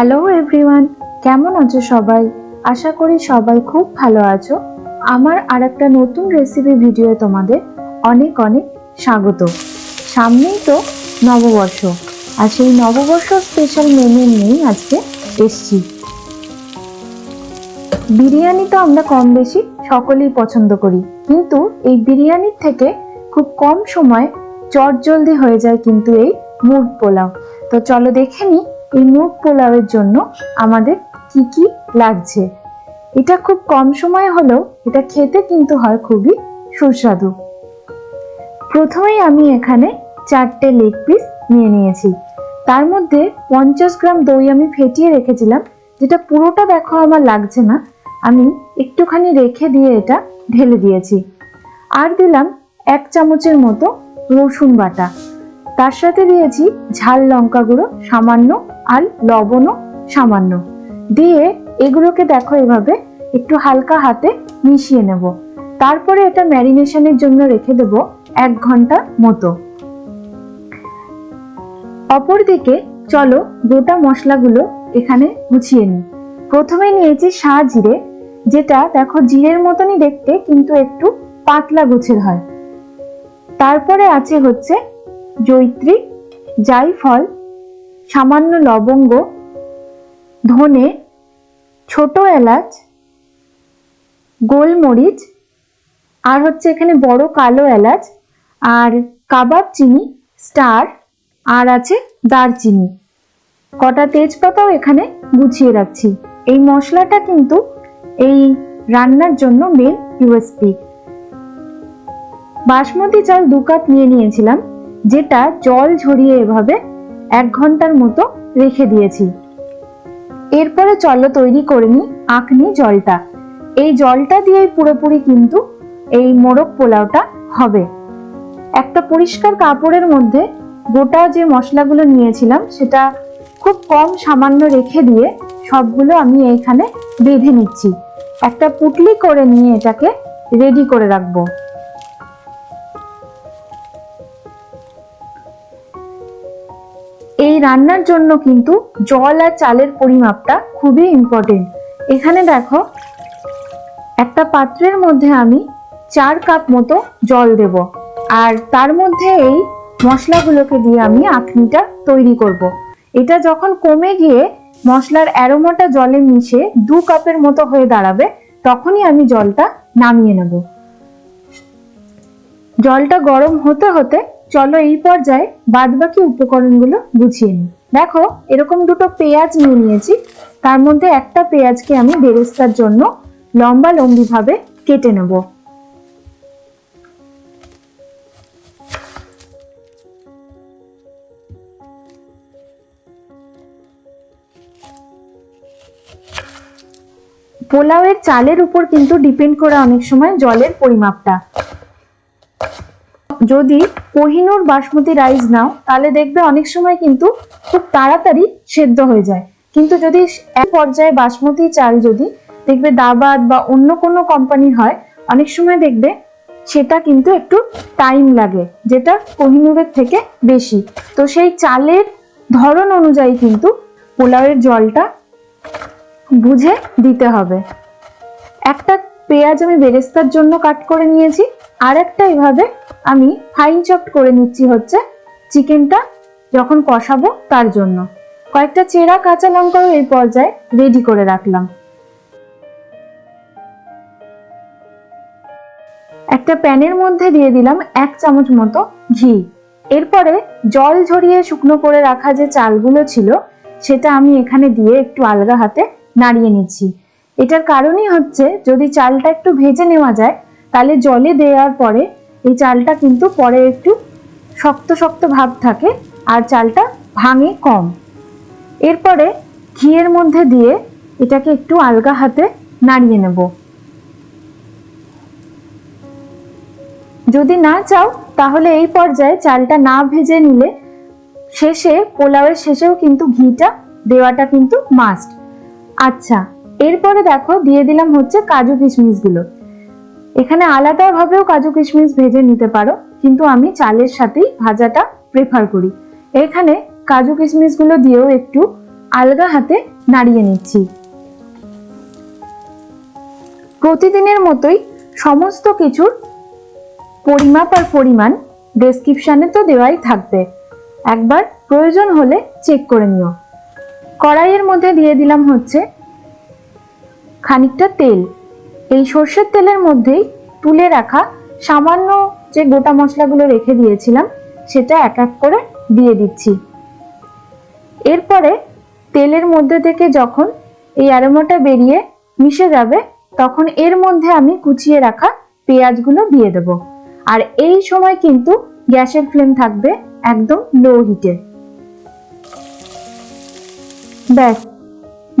Hello everyone কেমন আছো সবাই? আশা করি সবাই খুব ভালো আছো। আমার আর একটা নতুন রেসিপি ভিডিও তোমাদের অনেক অনেক স্বাগত। সামনেই তো নববর্ষ, আর সেই নববর্ষ স্পেশাল মেনু নিয়েই আজকে এসছি। বিরিয়ানি তো আমরা কম বেশি সকলেই পছন্দ করি, কিন্তু এই বিরিয়ানির থেকে খুব কম সময় চটজলদি হয়ে যায় কিন্তু এই মুগ পোলাও। তো চলো দেখে নিই এই মুগ পোলাওয়ের জন্য আমাদের কি কি লাগছে? এটা খুব কম সময় হলেও এটা খেতে কিন্তু হয় খুবই সুস্বাদু। প্রথমেই আমি এখানে চারটে লেগ পিস নিয়ে নিয়েছি। তার মধ্যে পঞ্চাশ গ্রাম দই আমি ফেটিয়ে রেখেছিলাম, যেটা পুরোটা দেখো আমার লাগছে না। আমি একটুখানি রেখে দিয়ে এটা ঢেলে দিয়েছি। আর দিলাম এক চামচের মতো রসুন বাটা। তার সাথে দিয়েছি ঝাল লঙ্কা গুঁড়ো, সামান্য আর লবণও সামান্য। দিয়ে এগুলোকে দেখো এভাবে একটু হালকা হাতে মিশিয়ে নেব। তারপরে এটা ম্যারিনেশনের জন্য রেখে দেব এক ঘণ্টা মতো। অপরদিকে চলো গোটা মশলাগুলো এখানে গুছিয়ে নিই। প্রথমে নিয়েছি শাহ জিরে, যেটা দেখো জিরের মতনই দেখতে, কিন্তু একটু পাতলা গুছের হয়। তারপরে আছে হচ্ছে জৈত্রী, জাইফল, সামান্য লবঙ্গ, ধনে, ছোট এলাচ, গোলমরিচ, আর হচ্ছে এখানে বড় কালো এলাচ, আর কাবাব চিনি, স্টার, আর আছে দারচিনি। কটা তেজপাতাও এখানে গুছিয়ে রাখছি। এই মশলাটা কিন্তু এই রান্নার জন্য মেন ইউএসপি বাসমতি চাল দু কাপ নিয়ে নিয়েছিলাম। যেটা জল ঝরিয়ে এভাবে এক ঘণ্টার মতো রেখে দিয়েছি। এরপরে চলো তৈরি করে নিই আঁকনি জলটা। এই জলটা দিয়েই পুরোপুরি কিন্তু এই মোরগ পোলাওটা হবে। একটা পরিষ্কার কাপড়ের মধ্যে গোটা যে মশলাগুলো নিয়েছিলাম, সেটা খুব কম সামান্য রেখে দিয়ে সবগুলো আমি এইখানে বেঁধে নিচ্ছি। একটা পুটলি করে নিয়ে এটাকে রেডি করে রাখব। এই রান্নার জন্য কিন্তু জল আর চালের পরিমাপটা খুবই ইম্পর্টেন্ট এখানে দেখো, একটা পাত্রের মধ্যে আমি চার কাপ মতো জল দেব আর তার মধ্যে এই মশলাগুলোকে দিয়ে আমি আখনিটা তৈরি করব। এটা যখন কমে গিয়ে মশলার অ্যারোমাটা জলে মিশে দু কাপের মতো হয়ে দাঁড়াবে, তখনই আমি জলটা নামিয়ে নেব জলটা গরম হতে হতে চলো এই পর্যায়ে বাদবাকি উপকরণগুলো গুছিয়ে নিই। দেখো, এরকম দুটো পেঁয়াজ নিয়ে নিয়েছি। তার মধ্যে একটা পেঁয়াজকে আমি বেরেস্তার জন্য লম্বা লম্বি ভাবে কেটে নেব। পোলাওয়ের চালের উপর কিন্তু ডিপেন্ড করে অনেক সময় জলের পরিমাপটা। যদি কোহিনুর বাসমতি রাইস নাও, তাহলে দেখবে অনেক সময় কিন্তু খুব তাড়াতাড়ি সেদ্ধ হয়ে যায়। কিন্তু যদি এক পর্যায়ে বাসমতি চাল যদি দেখবে দাবাদ বা অন্য কোনো কোম্পানির হয়, অনেক সময় দেখবে সেটা কিন্তু একটু টাইম লাগে, যেটা কোহিনুরের থেকে বেশি। তো সেই চালের ধরন অনুযায়ী কিন্তু পোলাওয়ের জলটা বুঝে দিতে হবে। একটা পেঁয়াজ আমি বেরেস্তার জন্য কাট করে নিয়েছি। আর একটা এভাবে আমি ফাইন চপড করে নিচ্ছি হচ্ছে চিকেনটা যখন কষাবো তার জন্য। কয়েকটা চেরা কাঁচা লঙ্কাও এই পর্যায়ে রেডি করে রাখলাম। একটা প্যানের মধ্যে দিয়ে দিলাম এক চামচ মতো ঘি। এরপরে জল ঝরিয়ে শুকনো করে রাখা যে চালগুলো ছিল, সেটা আমি এখানে দিয়ে একটু আলগা হাতে নাড়িয়ে নিচ্ছি। এটার কারণই হচ্ছে যদি চালটা একটু ভেজে নেওয়া যায়, তাহলে জলে দেওয়ার পরে এই চালটা কিন্তু পরে একটু শক্ত শক্ত ভাব থাকে আর চালটা ভাঙে কম। এরপরে ঘিয়ের মধ্যে দিয়ে এটাকে একটু আলগা হাতে নাড়িয়ে নেব। যদি না চাও, তাহলে এই পর্যায়ে চালটা না ভেজে নিলে শেষে, পোলাওয়ের শেষেও কিন্তু ঘিটা দেওয়াটা কিন্তু মাস্ট আচ্ছা এরপরে দেখো, দিয়ে দিলাম হচ্ছে কাজু কিশমিশগুলো। এখানে আলাদাভাবেও কাজু কিশমিশ ভেজে নিতে পারো, কিন্তু আমি চালের সাথেই ভাজাটা প্রেফার করি। এখানে কাজু কিশমিশগুলো দিয়েও একটু আলগা হাতে নাড়িয়ে নিচ্ছি। প্রতিদিনের মতোই সমস্ত কিছুর পরিমাপ আর পরিমাণ ডেসক্রিপশানে তো দেওয়াই থাকবে। একবার প্রয়োজন হলে চেক করে নিও। কড়াইয়ের মধ্যে দিয়ে দিলাম হচ্ছে খানিকটা তেল। এই সর্ষের তেলের মধ্যেই তুলে রাখা সামান্য যে গোটা মশলাগুলো রেখে দিয়েছিলাম, সেটা এক এক করে দিয়ে দিচ্ছি। এরপরে তেলের মধ্যে থেকে যখন এই অ্যারোমাটা বেরিয়ে মিশে যাবে, তখন এর মধ্যে আমি কুচিয়ে রাখা পেঁয়াজগুলো দিয়ে দেব। আর এই সময় কিন্তু গ্যাসের ফ্লেম থাকবে একদম লো হিটে। ব্যাস।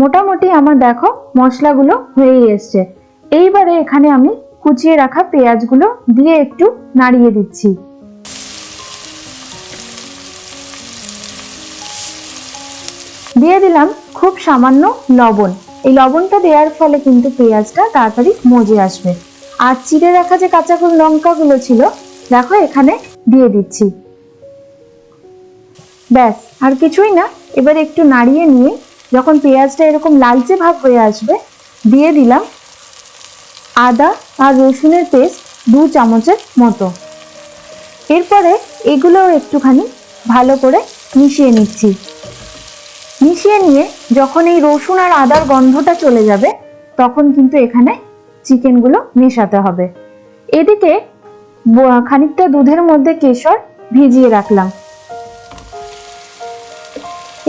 মোটামুটি আমার দেখো মশলাগুলো হয়েই এসছে। এইবারে এখানে আমি কুচিয়ে রাখা পেঁয়াজগুলো দিয়ে একটু নাড়িয়ে দিচ্ছি। দিয়ে দিলাম খুব সামান্য লবণ। এই লবণটা দেওয়ার ফলে কিন্তু পেঁয়াজটা তাড়াতাড়ি মজে আসবে। আর চিড়ে রাখা যে কাঁচা লঙ্কাগুলো ছিল, দেখো এখানে দিয়ে দিচ্ছি। ব্যাস, আর কিছুই না। এবার একটু নাড়িয়ে নিয়ে যখন পেঁয়াজটা এরকম লালচে ভাব হয়ে আসবে, দিয়ে দিলাম আদা আর রসুনের পেস্ট দু চামচের মতো। এরপরে এগুলোও একটুখানি ভালো করে মিশিয়ে নিচ্ছি। মিশিয়ে নিয়ে যখন এই রসুন আর আদার গন্ধটা চলে যাবে, তখন কিন্তু এখানে চিকেনগুলো মেশাতে হবে। এদিকে খানিকটা দুধের মধ্যে কেশর ভিজিয়ে রাখলাম।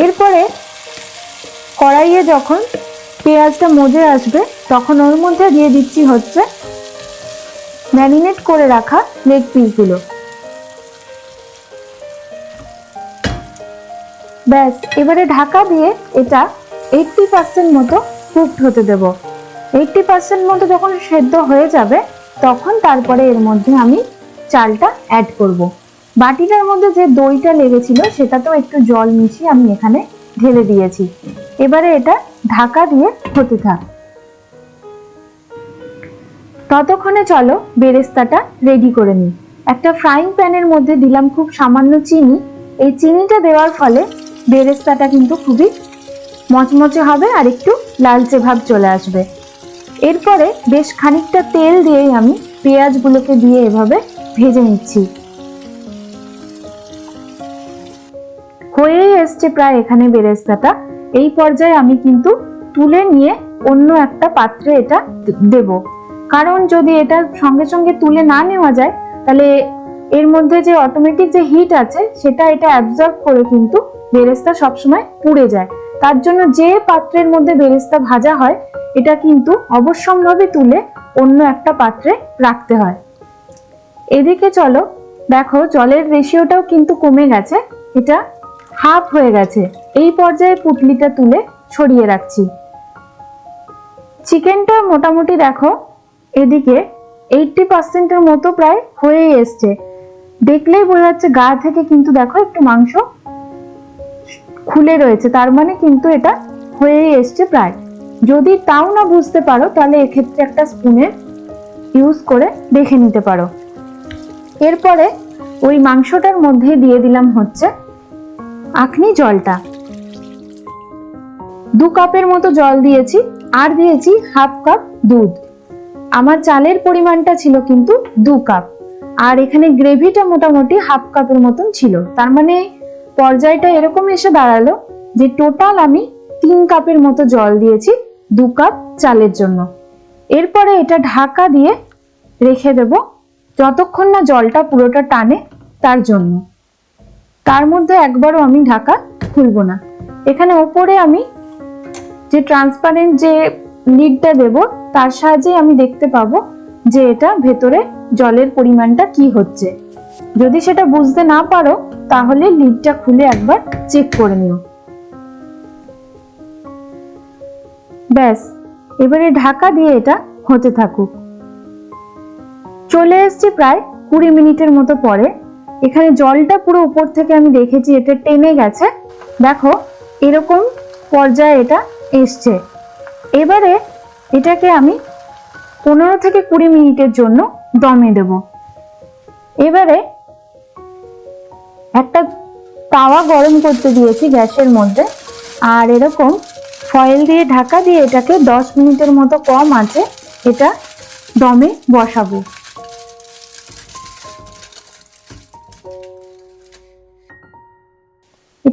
এরপরে কড়াইয়ে যখন পেঁয়াজটা মজে আসবে, তখন ওর মধ্যে দিয়ে দিচ্ছি হচ্ছে ম্যারিনেট করে রাখা লেগ পিসগুলো ব্যাস, এবারে ঢাকা দিয়ে এটা এইটটি পার্সেন্ট মতো কুকড হতে দেব এইটটি পার্সেন্ট মতো যখন সেদ্ধ হয়ে যাবে, তখন তারপরে এর মধ্যে আমি চালটা অ্যাড করব। বাটিটার মধ্যে যে দইটা লেগেছিল, সেটাতেও একটু জল মিশিয়ে আমি এখানে ঢেলে দিয়েছি। এবারে এটা ঢাকা দিয়ে হতে থাক। ততক্ষণে চলো বেরেস্তাটা রেডি করে নিই। একটা ফ্রাইং প্যানের মধ্যে দিলাম খুব সামান্য চিনি। এই চিনিটা দেওয়ার ফলে বেরেস্তাটা কিন্তু খুবই মচমচে হবে আর একটু লালচে ভাব চলে আসবে। এরপরে বেশ খানিকটা তেল দিয়েই আমি পেঁয়াজগুলোকে দিয়ে এভাবে ভেজে নিচ্ছি। হয়েই এসছে প্রায় এখানে বেরেস্তাটা। এই পর্যায়ে আমি কিন্তু তুলে নিয়ে অন্য একটা পাত্রে এটা দেব। কারণ যদি এটা সঙ্গে সঙ্গে তুলে না নেওয়া যায়, তাহলে এর মধ্যে যে অটোমেটিক যে হিট আছে, সেটা এটা অ্যাবজর্ব করে কিন্তু বেরেস্তা সবসময় পুড়ে যায়। তার জন্য যে পাত্রের মধ্যে বেরেস্তা ভাজা হয়, এটা কিন্তু অবশ্যম্ভাবে তুলে অন্য একটা পাত্রে রাখতে হয়। এদিকে চলো, দেখো জলের রেশিওটাও কিন্তু কমে গেছে। এটা হাফ হয়ে গেছে। এই পর্যায়ে পুটলিটা তুলে ছড়িয়ে রাখছি। চিকেনটা মোটামুটি দেখো, এদিকে এইটটি পার্সেন্টের মতো প্রায় হয়েই এসছে। দেখলেই বোঝা যাচ্ছে গা থেকে কিন্তু দেখো একটু মাংস খুলে রয়েছে, তার মানে কিন্তু এটা হয়েই এসছে প্রায়। যদি তাও না বুঝতে পারো, তাহলে এক্ষেত্রে একটা স্পুনের ইউজ করে দেখে নিতে পারো। এরপরে ওই মাংসটার মধ্যে দিয়ে দিলাম হচ্ছে আখনি জলটা। দু কাপের মতো জল দিয়েছি, আর দিয়েছি হাফ কাপ দুধ। আমার চালের পরিমাণটা ছিল কিন্তু দু কাপ। আর এখানে গ্রেভিটা মোটামুটি হাফ কাপের মতন ছিল। তার মানে পর্যায়টা এরকম এসে দাঁড়াল যে টোটাল আমি তিন কাপের মতো জল দিয়েছি দু কাপ চালের জন্য। এরপরে এটা ঢাকা দিয়ে রেখে দেব, যতক্ষণ না জলটা পুরোটা টানে তার জন্য। তার মধ্যে একবারও আমি ঢাকা খুলবো না। এখানে ওপরে আমি যে ট্রান্সপারেন্ট যে লিডটা দেব, তার সাহায্যে আমি দেখতে পাবো যে এটা ভেতরে জলের পরিমাণটা কি হচ্ছে। যদি সেটা বুঝতে না পারো, তাহলে লিডটা খুলে একবার চেক করে নিও। ব্যাস, এবারে ঢাকা দিয়ে এটা হতে থাকুক। চলে এসছে প্রায় কুড়ি মিনিটের মতো পরে। এখানে জলটা পুরো উপর থেকে আমি দেখেছি, এটা টেনে গেছে। দেখো, এরকম পর্যায়ে এটা এসছে। এবারে এটাকে আমি পনেরো থেকে কুড়ি মিনিটের জন্য দমে দেব। এবারে একটা তাওয়া গরম করতে দিয়েছি গ্যাসের মধ্যে। আর এরকম ফয়েল দিয়ে ঢাকা দিয়ে এটাকে দশ মিনিটের মতো কম আছে, এটা দমে বসাবো।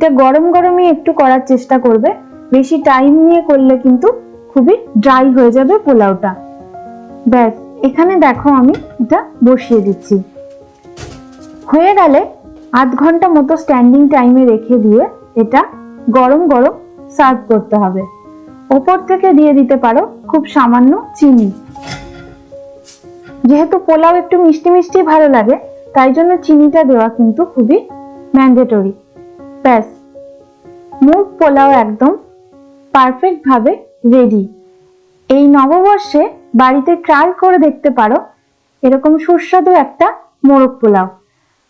এটা গরম গরমই একটু করার চেষ্টা করবে। বেশি টাইম নিয়ে করলে কিন্তু খুবই ড্রাই হয়ে যাবে পোলাওটা। ব্যাস, এখানে দেখো আমি এটা বসিয়ে দিচ্ছি। হয়ে গেলে আধ ঘণ্টা মতো স্ট্যান্ডিং টাইমে রেখে দিয়ে এটা গরম গরম সার্ভ করতে হবে। ওপর থেকে দিয়ে দিতে পারো খুব সামান্য চিনি। যেহেতু পোলাও একটু মিষ্টি মিষ্টি ভালো লাগে, তাই জন্য চিনিটা দেওয়া কিন্তু খুবই ম্যান্ডেটরি ব্যাস মুগ পোলাও একদম পারফেক্ট ভাবে রেডি এই নববর্ষে বাড়িতে ট্রাই করে দেখতে পারো, এরকম সুস্বাদু একটা মোরগ পোলাও।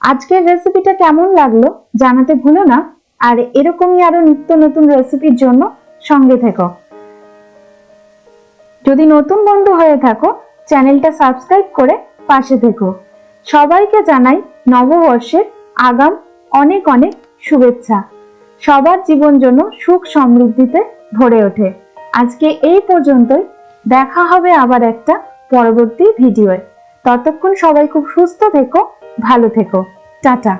আজকের রেসিপিটা কেমন লাগল জানাতে ভুলো না, আর এরকমই আরও নিত্য নতুন রেসিপির জন্য সঙ্গে থেকো। যদি নতুন বন্ধু হয়ে থাকো, চ্যানেলটা সাবস্ক্রাইব করে পাশে থেকো। সবাইকে জানাই নববর্ষের আগাম অনেক অনেক শুভেচ্ছা। সবার জীবন জন্য সুখ সমৃদ্ধিতে ভরে ওঠে। আজকে এই পর্যন্তই। দেখা হবে আবার একটা পরবর্তী ভিডিওয়ে। ততক্ষণ সবাই খুব সুস্থ থেকো, ভালো থেকো। টাটা।